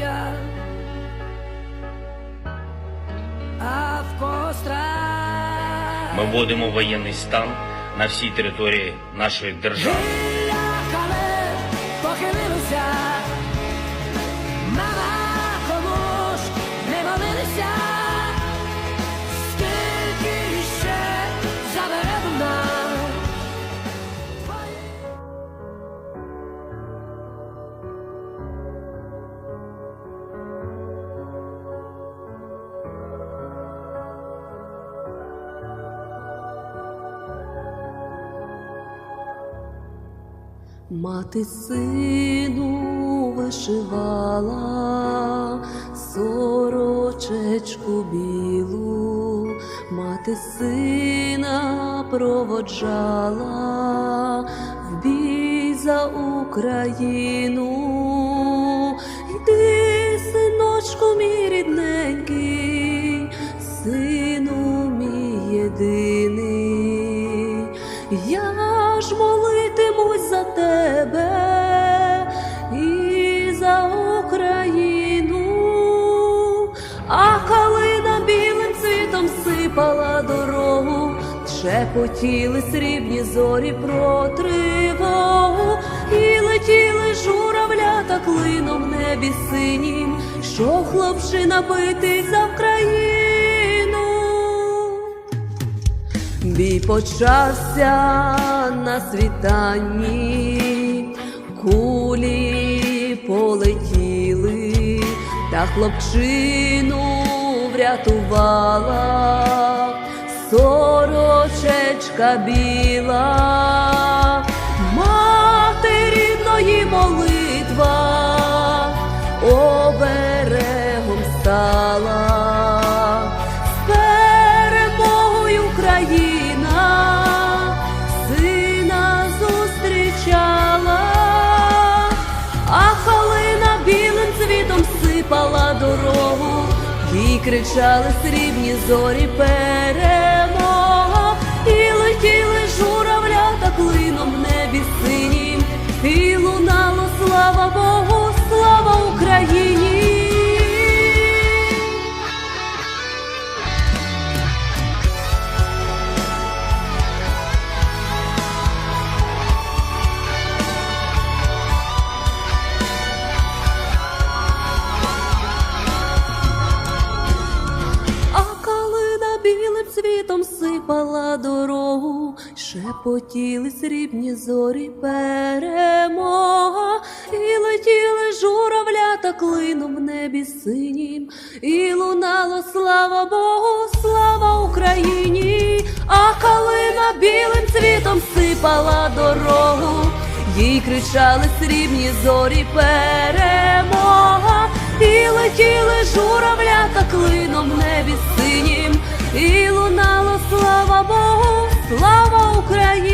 я, а Ми вводимо воєнний стан на всій території нашої держави. Мати сину вишивала сорочечку білу, мати сина проводжала в бій за Україну. Йди, синочку, мій рідненький, сину мій єдиний. Я цвітом дорогу, шепотіли срібні зорі про тривогу, і летіли журавлята клином в небі синім, що хлопчина битий за Вкраїну. Бій почався на світанні, кулі полетіли, та хлопчину врятувала. Сорочечка біла, мати рідної молитва. Оберегом стала. Кричали срібні зорі перемога, цвітом дорогу, шепотіли срібні зорі перемога, і летіли журавлята клином в небі синім, і лунало слава Богу, слава Україні, а калина білим цвітом сипала дорогу, їй кричали срібні зорі перемога, і летіли журавлята клином в небі синім, Богу, слава Україні.